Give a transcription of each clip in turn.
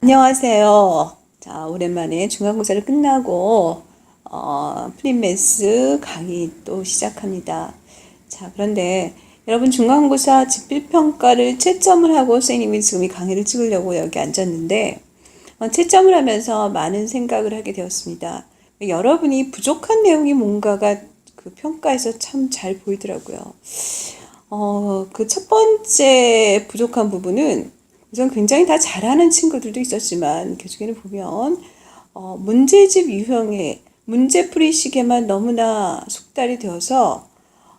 안녕하세요. 자, 오랜만에 중간고사를 끝나고, 어, 프리메스 강의 또 시작합니다. 자, 그런데 여러분 중간고사 집필평가를 채점을 하고 선생님이 지금 이 강의를 찍으려고 여기 앉았는데, 어, 채점을 하면서 많은 생각을 하게 되었습니다. 여러분이 부족한 내용이 뭔가가 그 평가에서 참 잘 보이더라고요. 어, 그 첫 번째 부족한 부분은 우선 굉장히 다 잘하는 친구들도 있었지만 교육에는 보면 어, 문제집 유형의 문제풀이식에만 너무나 숙달이 되어서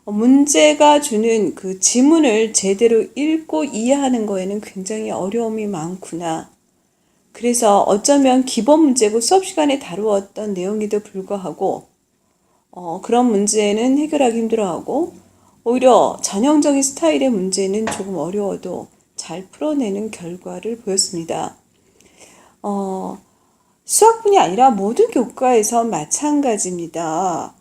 어, 문제가 주는 그 지문을 제대로 읽고 이해하는 거에는 굉장히 어려움이 많구나. 그래서 어쩌면 기본 문제고 수업 시간에 다루었던 내용에도 불구하고 어, 그런 문제는 해결하기 힘들어하고 오히려 전형적인 스타일의 문제는 조금 어려워도 잘 풀어내는 결과를 보였습니다. 어, 수학뿐이 아니라 모든 교과에서 마찬가지입니다.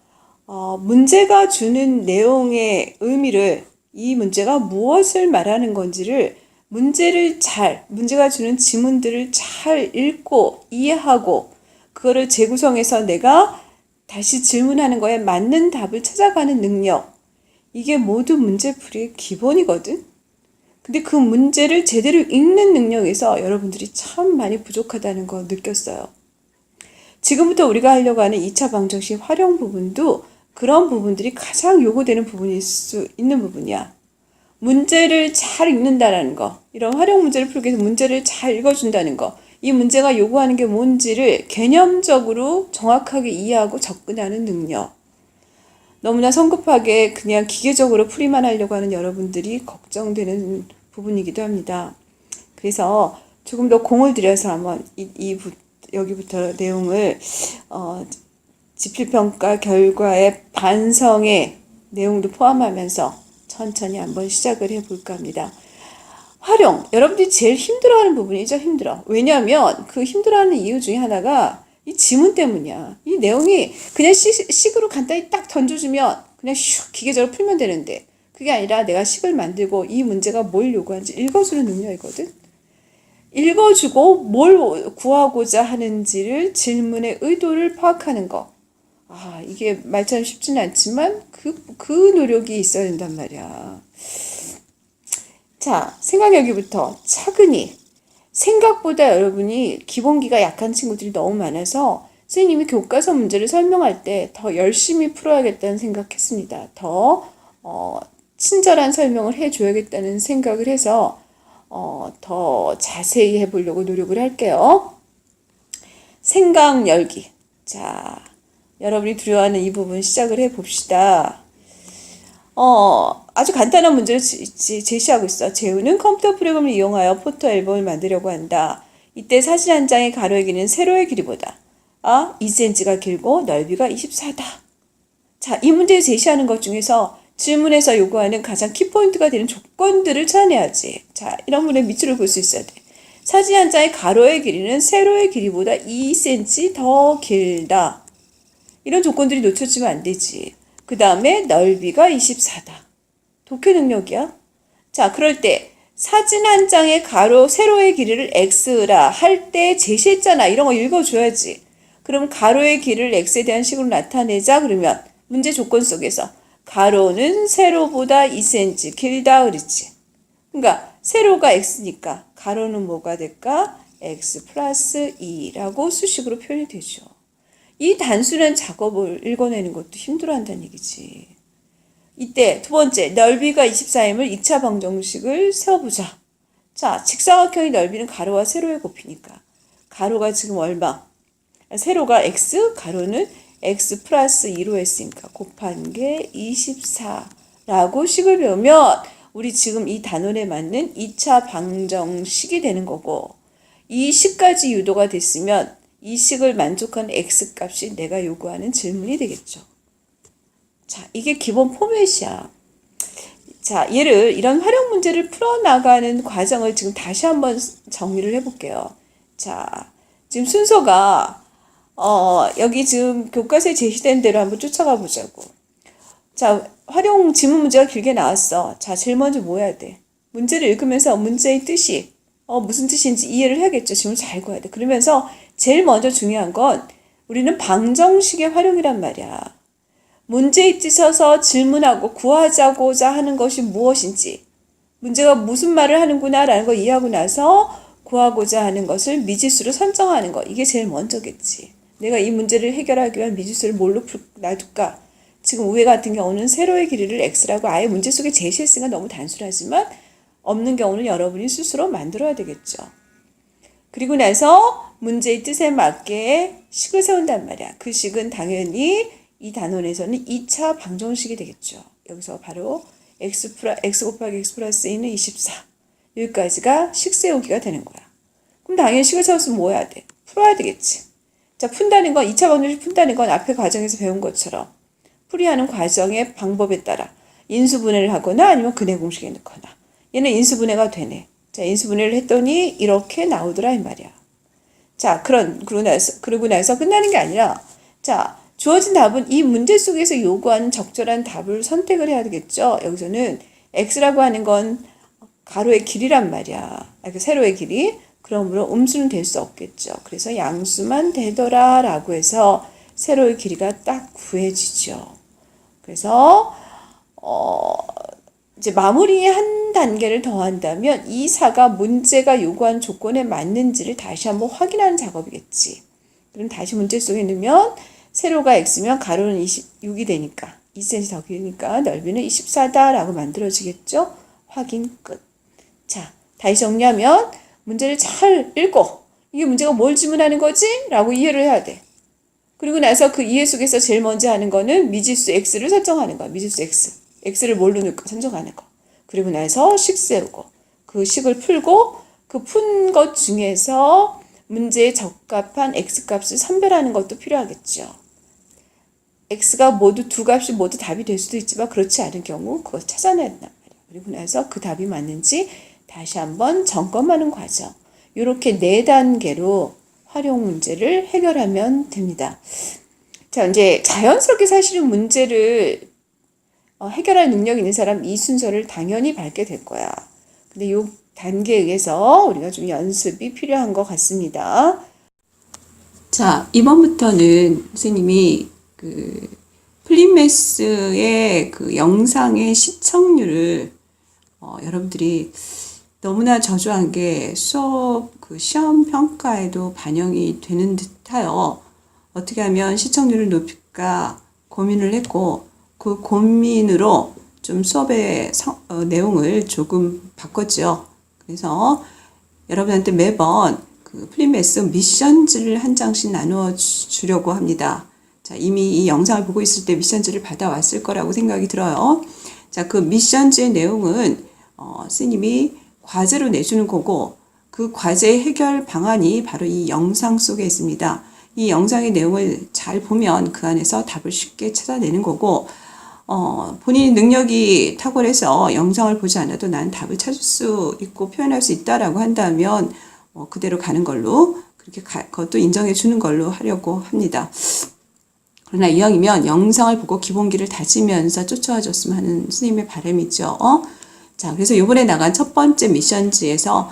어, 문제가 주는 내용의 의미를 이 문제가 무엇을 말하는 건지를 문제를 잘, 문제가 주는 지문들을 잘 읽고 이해하고 그거를 재구성해서 내가 다시 질문하는 거에 맞는 답을 찾아가는 능력. 이게 모두 문제풀이의 기본이거든. 근데 그 문제를 제대로 읽는 능력에서 여러분들이 참 많이 부족하다는 거 느꼈어요. 지금부터 우리가 하려고 하는 2차 방정식 활용 부분도 그런 부분들이 가장 요구되는 부분일 수 있는 부분이야. 문제를 잘 읽는다라는 거, 이런 활용 문제를 풀기 위해서 문제를 잘 읽어준다는 거, 이 문제가 요구하는 게 뭔지를 개념적으로 정확하게 이해하고 접근하는 능력. 너무나 성급하게 그냥 기계적으로 풀이만 하려고 하는 여러분들이 걱정되는 부분이기도 합니다. 그래서 조금 더 공을 들여서 한번 이, 이 여기부터 내용을 어, 지필평가 결과의 반성의 내용도 포함하면서 천천히 한번 시작을 해볼까 합니다. 활용. 여러분들이 제일 힘들어하는 부분이죠. 힘들어. 왜냐하면 그 힘들어하는 이유 중에 하나가 이 지문 때문이야. 이 내용이 그냥 식, 식으로 간단히 딱 던져주면 그냥 슉 기계적으로 풀면 되는데 그게 아니라 내가 식을 만들고 이 문제가 뭘 요구하는지 읽어주는 능력이거든. 읽어주고 뭘 구하고자 하는지를 질문의 의도를 파악하는 거. 아, 이게 말처럼 쉽지는 않지만 그, 그 노력이 있어야 된단 말이야. 자, 생각 여기부터 차근히. 생각보다 여러분이 기본기가 약한 친구들이 너무 많아서 선생님이 교과서 문제를 설명할 때 더 열심히 풀어야겠다는 생각했습니다. 더, 어, 친절한 설명을 해줘야겠다는 생각을 해서, 어, 더 자세히 해보려고 노력을 할게요. 생각 열기. 자, 여러분이 두려워하는 이 부분 시작을 해 봅시다. 어, 아주 간단한 문제를 제시하고 있어. 재우는 컴퓨터 프로그램을 이용하여 포토 앨범을 만들려고 한다. 이때 사진 한 장의 가로의 길이는 세로의 길이보다 아, 2cm가 길고 넓이가 24다. 자, 이 문제를 제시하는 것 중에서 질문에서 요구하는 가장 키포인트가 되는 조건들을 찾아내야지. 자, 이런 문의 밑줄을 볼 수 있어야 돼. 사진 한 장의 가로의 길이는 세로의 길이보다 2cm 더 길다. 이런 조건들이 놓쳐지면 안 되지. 그 다음에 넓이가 24다. 독해 능력이야. 자, 그럴 때 사진 한 장의 가로, 세로의 길이를 x라 할 때 제시했잖아. 이런 거 읽어줘야지. 그럼 가로의 길이를 x에 대한 식으로 나타내자. 그러면 문제 조건 속에서 가로는 세로보다 2cm 길다 그랬지. 그러니까 세로가 x니까 가로는 뭐가 될까? x 플러스 2라고 수식으로 표현이 되죠. 이 단순한 작업을 읽어내는 것도 힘들어 한다는 얘기지. 이때 두 번째, 넓이가 24임을 2차 방정식을 세워보자. 자, 직사각형의 넓이는 가로와 세로의 곱이니까. 가로가 지금 얼마? 세로가 x, 가로는 x 플러스 2로 했으니까 곱한 게 24라고 식을 배우면 우리 지금 이 단원에 맞는 2차 방정식이 되는 거고 이 식까지 유도가 됐으면 이 식을 만족하는 x 값이 내가 요구하는 질문이 되겠죠. 자, 이게 기본 포맷이야. 자, 얘를 이런 활용 문제를 풀어나가는 과정을 지금 다시 한번 정리를 해볼게요. 자, 지금 순서가 어, 여기 지금 교과서에 제시된 대로 한번 쫓아가 보자고. 자, 활용 지문 문제가 길게 나왔어. 자, 제일 먼저 뭐 해야 돼? 문제를 읽으면서 문제의 뜻이 어, 무슨 뜻인지 이해를 해야겠죠. 질문 잘 구해야 돼. 그러면서 제일 먼저 중요한 건 우리는 방정식의 활용이란 말이야. 문제에 있어서 질문하고 구하자고자 하는 것이 무엇인지, 문제가 무슨 말을 하는구나라는 걸 이해하고 나서 구하고자 하는 것을 미지수로 선정하는 거. 이게 제일 먼저겠지. 내가 이 문제를 해결하기 위한 미지수를 뭘로 풀, 놔둘까? 지금 우회 같은 경우는 세로의 길이를 x라고 아예 문제 속에 제시했으니까 너무 단순하지만 없는 경우는 여러분이 스스로 만들어야 되겠죠. 그리고 나서 문제의 뜻에 맞게 식을 세운단 말이야. 그 식은 당연히 이 단원에서는 2차 방정식이 되겠죠. 여기서 바로 x, 플러, x 곱하기 x 플러스 2는 24. 여기까지가 식 세우기가 되는 거야. 그럼 당연히 식을 세웠으면 뭐 해야 돼? 풀어야 되겠지. 자, 푼다는 건, 2차 방정식 푼다는 건 앞에 과정에서 배운 것처럼 풀이하는 과정의 방법에 따라 인수분해를 하거나 아니면 근해 공식에 넣거나 얘는 인수분해가 되네. 자, 인수분해를 했더니 이렇게 나오더라 이 말이야. 자, 그런 그러고 나서 그러고 나서 끝나는 게 아니라 자, 주어진 답은 이 문제 속에서 요구하는 적절한 답을 선택을 해야 되겠죠. 여기서는 x라고 하는 건 가로의 길이란 말이야. 아, 그 세로의 길이. 그러므로 음수는 될 수 없겠죠. 그래서 양수만 되더라 라고 해서 세로의 길이가 딱 구해지죠. 그래서 어 이제 마무리 한 단계를 더 한다면 이 사가 문제가 요구한 조건에 맞는지를 다시 한번 확인하는 작업이겠지. 그럼 다시 문제 속에 넣으면 세로가 x면 가로는 26이 되니까 2cm 더 길니까 넓이는 24다라고 만들어지겠죠. 확인 끝. 자, 다시 정리하면 문제를 잘 읽고 이게 문제가 뭘 질문하는 거지? 라고 이해를 해야 돼. 그리고 나서 그 이해 속에서 제일 먼저 하는 거는 미지수 x를 설정하는 거야. 미지수 x. x를 뭘로 선정하는 거. 그리고 나서 식 세우고 그 식을 풀고 그 푼 것 중에서 문제에 적합한 x 값을 선별하는 것도 필요하겠죠. x가 모두 두 값이 모두 답이 될 수도 있지만 그렇지 않은 경우 그걸 찾아내야 된단 말이야. 그리고 나서 그 답이 맞는지 다시 한번 점검하는 과정. 이렇게 네 단계로 활용 문제를 해결하면 됩니다. 자, 이제 자연스럽게 사실은 문제를 어, 해결할 능력 있는 사람 이 순서를 당연히 밟게 될 거야. 근데 이 단계에 의해서 우리가 좀 연습이 필요한 것 같습니다. 자, 이번부터는 선생님이 그 플리메스의 그 영상의 시청률을 어, 여러분들이 너무나 저조한 게 수업 그 시험 평가에도 반영이 되는 듯하여 어떻게 하면 시청률을 높일까 고민을 했고 그 고민으로 좀 수업의 성, 어, 내용을 조금 바꿨죠. 그래서 여러분한테 매번 그 플리메스 미션지를 한 장씩 나누어 주- 주려고 합니다. 자, 이미 이 영상을 보고 있을 때 미션지를 받아왔을 거라고 생각이 들어요. 자, 그 미션지의 내용은 어, 스님이 과제로 내주는 거고 그 과제의 해결 방안이 바로 이 영상 속에 있습니다. 이 영상의 내용을 잘 보면 그 안에서 답을 쉽게 찾아내는 거고 어, 본인이 능력이 탁월해서 영상을 보지 않아도 난 답을 찾을 수 있고 표현할 수 있다라고 한다면 어, 그대로 가는 걸로 그렇게 가, 그것도 인정해 주는 걸로 하려고 합니다. 그러나 이왕이면 영상을 보고 기본기를 다지면서 쫓아와 줬으면 하는 스님의 바람이죠. 어? 자, 그래서 이번에 나간 첫 번째 미션지에서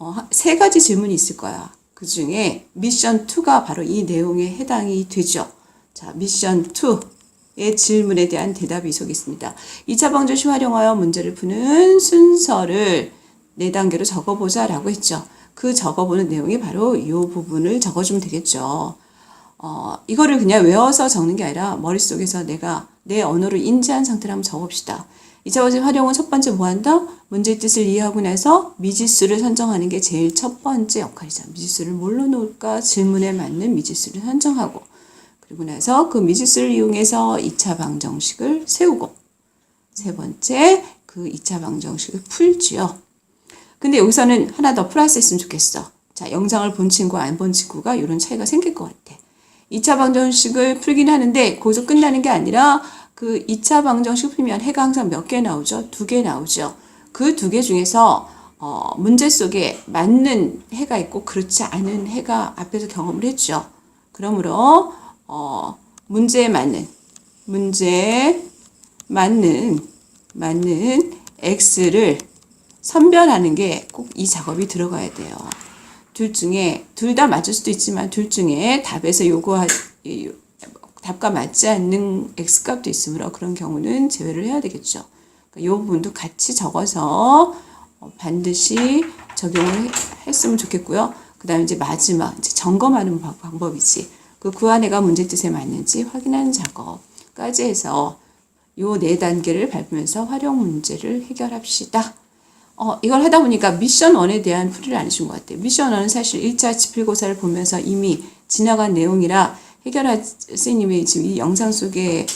어, 세 가지 질문이 있을 거야. 그 중에 미션 2가 바로 이 내용에 해당이 되죠. 자, 미션 2의 질문에 대한 대답이 속에 있습니다. 2차 방정식 활용하여 문제를 푸는 순서를 네 단계로 적어보자 라고 했죠. 그 적어보는 내용이 바로 이 부분을 적어주면 되겠죠. 어, 이거를 그냥 외워서 적는 게 아니라 머릿속에서 내가 내 언어를 인지한 상태로 한번 적읍시다. 2차 방정식 활용은 첫 번째 뭐 한다? 문제의 뜻을 이해하고 나서 미지수를 선정하는 게 제일 첫 번째 역할이죠. 미지수를 뭘로 놓을까? 질문에 맞는 미지수를 선정하고 그리고 나서 그 미지수를 이용해서 2차 방정식을 세우고 세 번째 그 2차 방정식을 풀지요. 근데 여기서는 하나 더 플러스 했으면 좋겠어. 자, 영상을 본 친구, 안본 친구가 이런 차이가 생길 것 같아. 2차 방정식을 풀긴 하는데 거기서 끝나는 게 아니라 그 2차 방정식 풀면 해가 항상 몇 개 나오죠? 두 개 나오죠. 그 두 개 중에서 어, 문제 속에 맞는 해가 있고 그렇지 않은 해가 앞에서 경험을 했죠. 그러므로 어, 문제에 맞는 문제에 맞는 맞는 x를 선별하는 게 꼭 이 작업이 들어가야 돼요. 둘 중에 둘 다 맞을 수도 있지만 둘 중에 답에서 요구하 이- 답과 맞지 않는 x 값도 있으므로 그런 경우는 제외를 해야 되겠죠. 그러니까 이 부분도 같이 적어서 어, 반드시 적용을 해- 했으면 좋겠고요. 그 다음에 이제 마지막 이제 점검하는 방- 방법이지. 그그 안에가 문제 뜻에 맞는지 확인하는 작업까지 해서 요네 단계를 밟으면서 활용 문제를 해결합시다. 어, 이걸 하다 보니까 미션 1에 대한 풀이를 안 해준 것 같아요. 미션 1은 사실 1차 지필고사를 보면서 이미 지나간 내용이라 해결할 선생님이 지금 이 영상 속에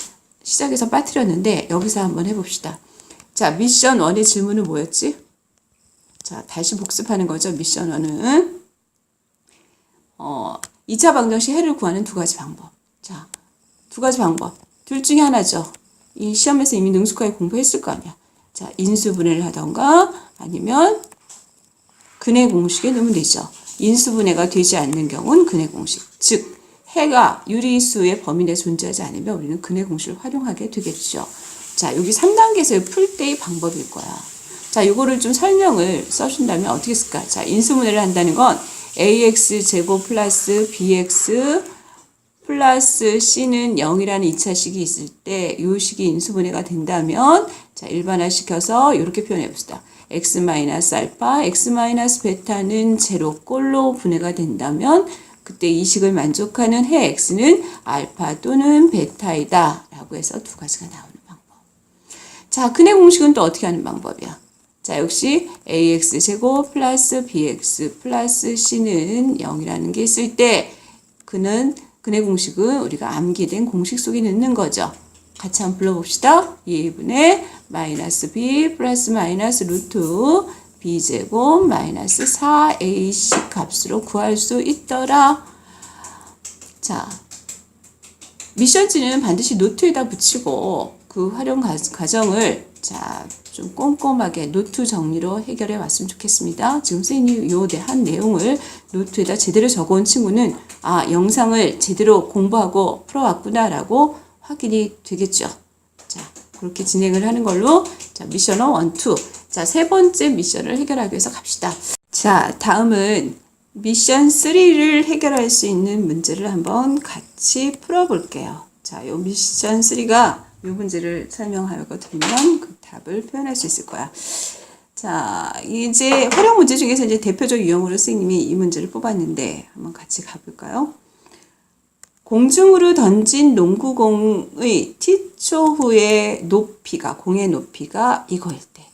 시작해서 빠뜨렸는데 여기서 한번 해봅시다. 자, 미션 1의 질문은 뭐였지? 자, 다시 복습하는 거죠. 미션 1은. 어, 2차 방정 시 해를 구하는 두 가지 방법. 자, 두 가지 방법. 둘 중에 하나죠. 이 시험에서 이미 능숙하게 공부했을 거 아니야. 자, 인수분해를 하던가 아니면 근해 공식에 넣으면 되죠. 인수분해가 되지 않는 경우는 근해 공식. 즉, 해가 유리수의 범위 내에 존재하지 않으면 우리는 근해 공식을 활용하게 되겠죠. 자, 여기 3단계에서의 풀 때의 방법일 거야. 자, 요거를 좀 설명을 써준다면 어떻게 쓸까? 자, 인수분해를 한다는 건 ax 제곱 플러스 bx 플러스 c는 0이라는 2차 식이 있을 때 이 식이 인수분해가 된다면 자 일반화시켜서 이렇게 표현해 봅시다. x 마이너스 알파, x 마이너스 베타는 제로 꼴로 분해가 된다면 그때 이 식을 만족하는 해 x는 알파 또는 베타이다 라고 해서 두 가지가 나오는 방법. 자, 근해 공식은 또 어떻게 하는 방법이야? 자, 역시 ax 제곱 플러스 bx 플러스 c는 0이라는 게 있을 때 그는 근해 공식은 우리가 암기된 공식 속에 넣는 거죠. 같이 한번 불러봅시다. 2분의 마이너스 b 플러스 마이너스 루트 b제곱 마이너스 4ac 값으로 구할 수 있더라. 자, 미션지는 반드시 노트에다 붙이고 그 활용 과- 과정을 자, 좀 꼼꼼하게 노트 정리로 해결해 왔으면 좋겠습니다. 지금 선생님이 요한 내용을 노트에다 제대로 적어온 친구는 아, 영상을 제대로 공부하고 풀어왔구나라고 확인이 되겠죠. 자, 그렇게 진행을 하는 걸로 자, 미션어 1, 2. 자, 세 번째 미션을 해결하기 위해서 갑시다. 자, 다음은 미션 3를 해결할 수 있는 문제를 한번 같이 풀어볼게요. 자, 요 미션 3가 이 문제를 설명하고 드리면 그 답을 표현할 수 있을 거야. 자, 이제 활용 문제 중에서 이제 대표적 유형으로 선생님이 이 문제를 뽑았는데 한번 같이 가볼까요? 공중으로 던진 농구공의 T초 후의 높이가, 공의 높이가 이거일 때.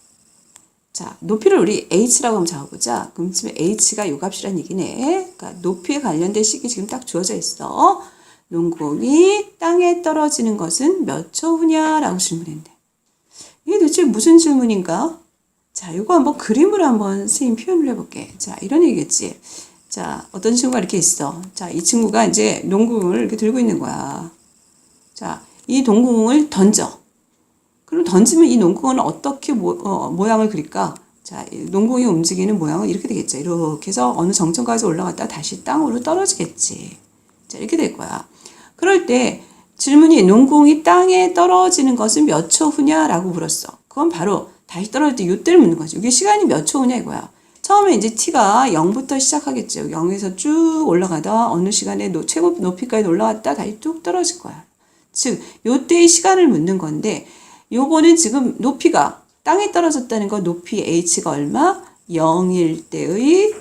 자, 높이를 우리 H라고 한번 잡아보자. 그럼 지금 H가 요 값이란 얘기네. 그러니까 높이에 관련된 식이 지금 딱 주어져 있어. 농구공이 땅에 떨어지는 것은 몇 초 후냐 라고 질문했는데. 이게 도대체 무슨 질문인가? 자, 요거 한번 그림으로 한번 선생님 표현을 해볼게. 자, 이런 얘기겠지. 자, 어떤 친구가 이렇게 있어. 자, 이 친구가 이제 농구공을 이렇게 들고 있는 거야. 자, 이 농구공을 던져. 그럼 던지면 이 농구공은 어떻게 모, 어, 모양을 그릴까? 자, 이 농구공이 움직이는 모양은 이렇게 되겠죠. 이렇게 해서 어느 정점까지 올라갔다 다시 땅으로 떨어지겠지. 자, 이렇게 될 거야. 그럴 때 질문이 농구공이 땅에 떨어지는 것은 몇 초 후냐라고 물었어. 그건 바로 다시 떨어질 때 이때를 묻는 거죠. 이게 시간이 몇 초 후냐 이거야. 처음에 이제 t가 0부터 시작하겠죠. 0에서 쭉 올라가다 어느 시간에 노, 최고 높이까지 올라갔다 다시 뚝 떨어질 거야. 즉, 요때의 시간을 묻는 건데, 요거는 지금 높이가 땅에 떨어졌다는 건 높이 h가 얼마? 0일 때의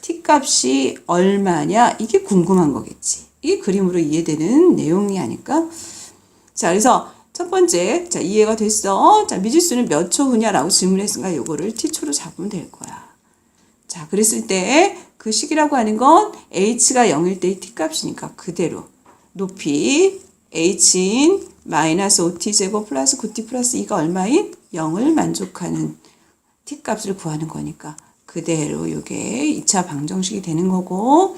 t 값이 얼마냐? 이게 궁금한 거겠지. 이게 그림으로 이해되는 내용이 아닐까? 자, 그래서 첫 번째, 자, 이해가 됐어. 자, 미지수는 몇 초 후냐라고 질문했으니까 요거를 t초로 잡으면 될 거야. 자, 그랬을 때 그 식이라고 하는 건 h가 0일 때의 t 값이니까 그대로 높이 h인 마이너스 5t제곱 플러스 9t 플러스 2가 얼마인? 0을 만족하는 t 값을 구하는 거니까 그대로 요게 2차 방정식이 되는 거고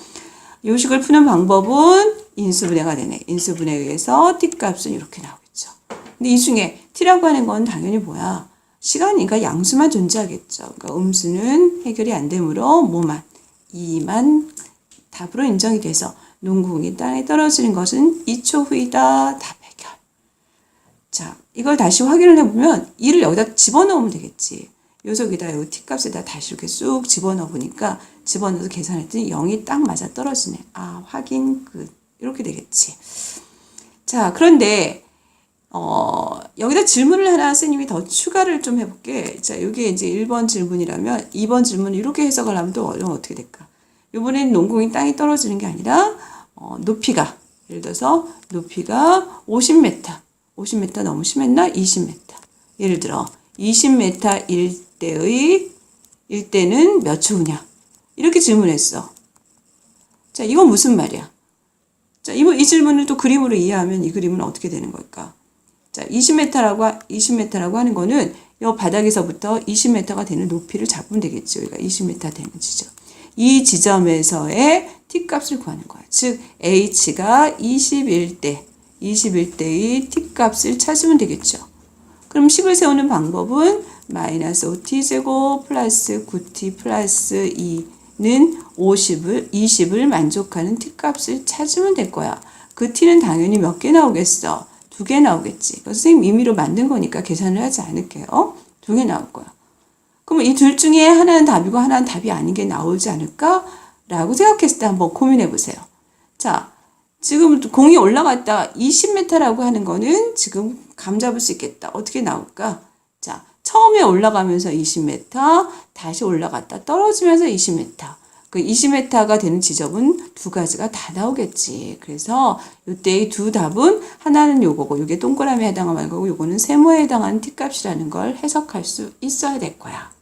요 식을 푸는 방법은 인수분해가 되네. 인수분해에 의해서 t 값은 이렇게 나오겠죠. 근데 이 중에 t라고 하는 건 당연히 뭐야? 시간이니까 양수만 존재하겠죠. 그러니까 음수는 해결이 안 되므로 뭐만 2만 답으로 인정이 돼서 농구공이 땅에 떨어지는 것은 2초 후이다. 답. 자, 이걸 다시 확인을 해보면 2를 여기다 집어넣으면 되겠지. 요속에다 요 t값에다 다시 이렇게 쑥 집어넣어 보니까 집어넣어서 계산했더니 0이 딱 맞아 떨어지네. 아, 확인 끝. 이렇게 되겠지. 자, 그런데 어, 여기다 질문을 하나 선생님이 더 추가를 좀 해볼게. 자, 이게 이제 1번 질문이라면 2번 질문을 이렇게 해석을 하면 또 어떻게 될까? 이번엔 농공이 땅이 떨어지는 게 아니라 어, 높이가 예를 들어서 높이가 50m, 50m 너무 심했나? 20m. 예를 들어 20m 일대의 일대는 몇 초냐? 이렇게 질문했어. 자, 이건 무슨 말이야? 자, 이, 이 질문을 또 그림으로 이해하면 이 그림은 어떻게 되는 걸까? 자, 20m라고, 20m라고 하는 거는 이 바닥에서부터 20m가 되는 높이를 잡으면 되겠죠. 여기가 20m 되는 지점. 이 지점에서의 t값을 구하는 거야. 즉, h가 21대, 21대의 t값을 찾으면 되겠죠. 그럼 식을 세우는 방법은 마이너스 5t제곱 플러스 9t 플러스 2는 50을, 20을 만족하는 t값을 찾으면 될 거야. 그 t는 당연히 몇 개 나오겠어? 두 개 나오겠지. 선생님 임의로 만든 거니까 계산을 하지 않을게요. 두 개 나올 거야. 그러면 이둘 중에 하나는 답이고 하나는 답이 아닌 게 나오지 않을까? 라고 생각했을 때 한번 고민해 보세요. 자, 지금 공이 올라갔다 20m라고 하는 거는 지금 감 잡을 수 있겠다. 어떻게 나올까? 자, 처음에 올라가면서 20m, 다시 올라갔다 떨어지면서 20m. 그 20m가 되는 지점은 두 가지가 다 나오겠지. 그래서 이때의 두 답은 하나는 요거고, 요게 동그라미에 해당하는 거고, 요거는 세모에 해당하는 t값이라는 걸 해석할 수 있어야 될 거야.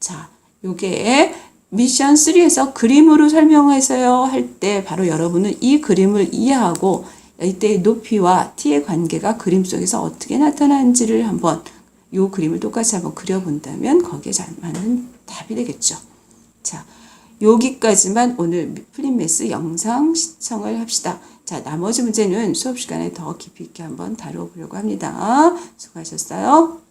자, 요게 미션 3에서 그림으로 설명해서요 할 때 바로 여러분은 이 그림을 이해하고 이때의 높이와 t의 관계가 그림 속에서 어떻게 나타나는지를 한번 요 그림을 똑같이 한번 그려본다면 거기에 잘 맞는 답이 되겠죠. 자, 여기까지만 오늘 플린메스 영상 시청을 합시다. 자, 나머지 문제는 수업 시간에 더 깊이 있게 한번 다뤄보려고 합니다. 수고하셨어요.